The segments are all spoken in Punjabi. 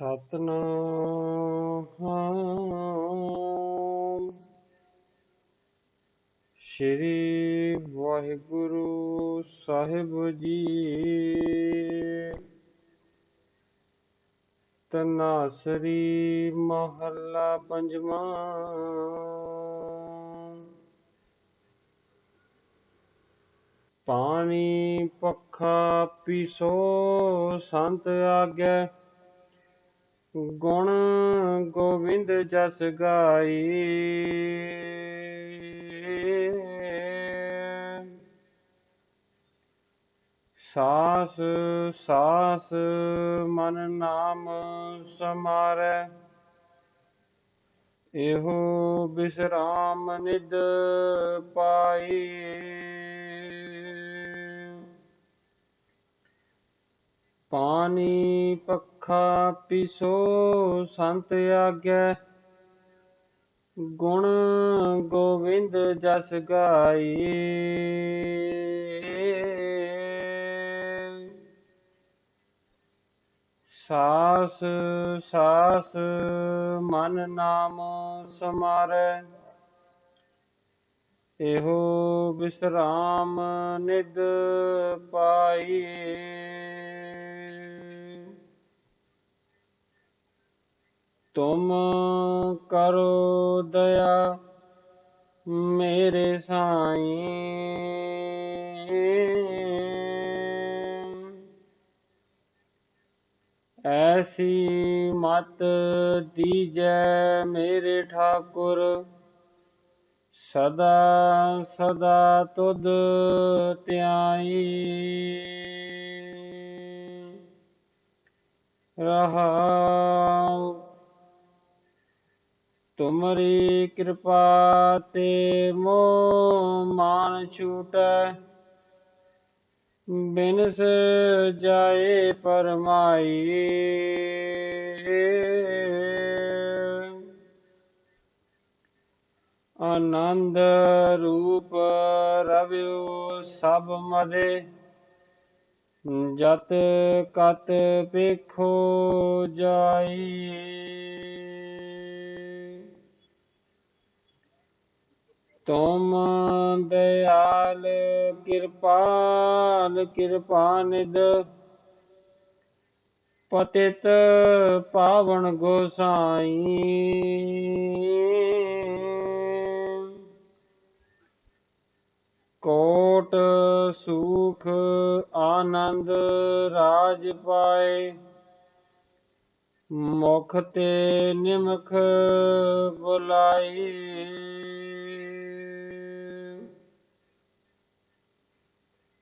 ਸਤਨਾਮ। ਸ੍ਰੀ ਵਾਹਿਗੁਰੂ ਸਾਹਿਬ ਜੀ। ਤਨਾਸਰੀ ਮਹੱਲਾ ਪੰਜਵਾਂ। ਪਾਣੀ ਪੱਖਾ ਪੀਸੋ ਸੰਤ ਆਗੇ ਗੁਣ ਗੋਬਿੰਦ ਜਸ ਗਾਈ। ਸਾਸ ਸਾਸ ਮਨ ਨਾਮ ਸਮਾਰੈ। ਇਹੋ ਬਿਸਰਾਮ ਨਿਦ ਪਾਈ। ਪਾਣੀ ਪੱਖਾ ਪਿਸੋ, ਸੰਤ ਆਗੇ ਗੁਣ ਗੋਬਿੰਦ ਜਸ ਗਾਈ ਸਾਸ ਸਾਸ ਮਨ ਨਾਮ ਸਮਾਰੈ। ਇਹੋ ਵਿਸਰਾਮ ਨਿਦ ਮੇਰੇ ਸਾਈਂ। ਐਸੀ ਮਤ ਦੀਜੈ ਮੇਰੇ ਠਾਕੁਰ ਸਦਾ ਸਦਾ ਤੁਧ ਧਿਆਈ। ਰਹਾਉ ਤੁਮਰੀ ਕਿਰਪਾ ਤੇ ਮੋਹ ਮਾਨ ਛੂਟੈ ਬਿਨਸ ਜਾਏ ਪਰਮਾਈ। ਆਨੰਦ ਰੂਪ ਰਵਿਓ ਸਭ ਮਦੇ, ਜਤ ਕਤ ਪੇਖੋ ਜਾਈ। ਤੁਮ ਦਇਆਲ ਕਿਰਪਾਲ ਕਿਰਪਾ ਨਿਦ ਪਤਿਤ ਪਾਵਨ ਗੋਸਾਈ। ਕੋਟ ਸੁਖ ਆਨੰਦ ਰਾਜ ਪਾਏ, ਮੁਖ ਤੇ ਨਿਮਖ ਬੁਲਾਈ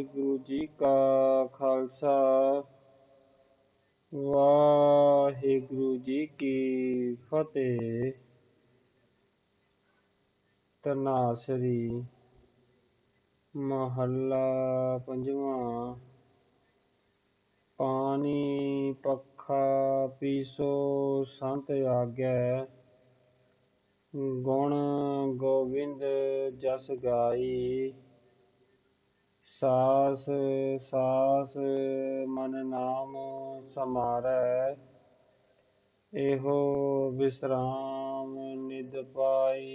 ਵਾਹਿਗੁਰੂ ਜੀ ਕਾ ਖਾਲਸਾ। ਵਾਹਿਗੁਰੂ ਜੀ ਕੀ ਫਤਿਹ। ਤਨਾਸਰੀ ਮਹੱਲਾ ਪੰਜਵਾਂ। ਪਾਣੀ ਪੱਖਾ ਪੀਸੋ ਸੰਤ ਆਗੈ ਗੁਣ ਗੋਬਿੰਦ ਜਸ ਗਾਈ। ਸਾਸ ਸਾਸ ਮਨ ਨਾਮ ਸਮਾਰੈ ਇਹੋ ਵਿਸਰਾਮ ਨਿਦ ਪਾਈ।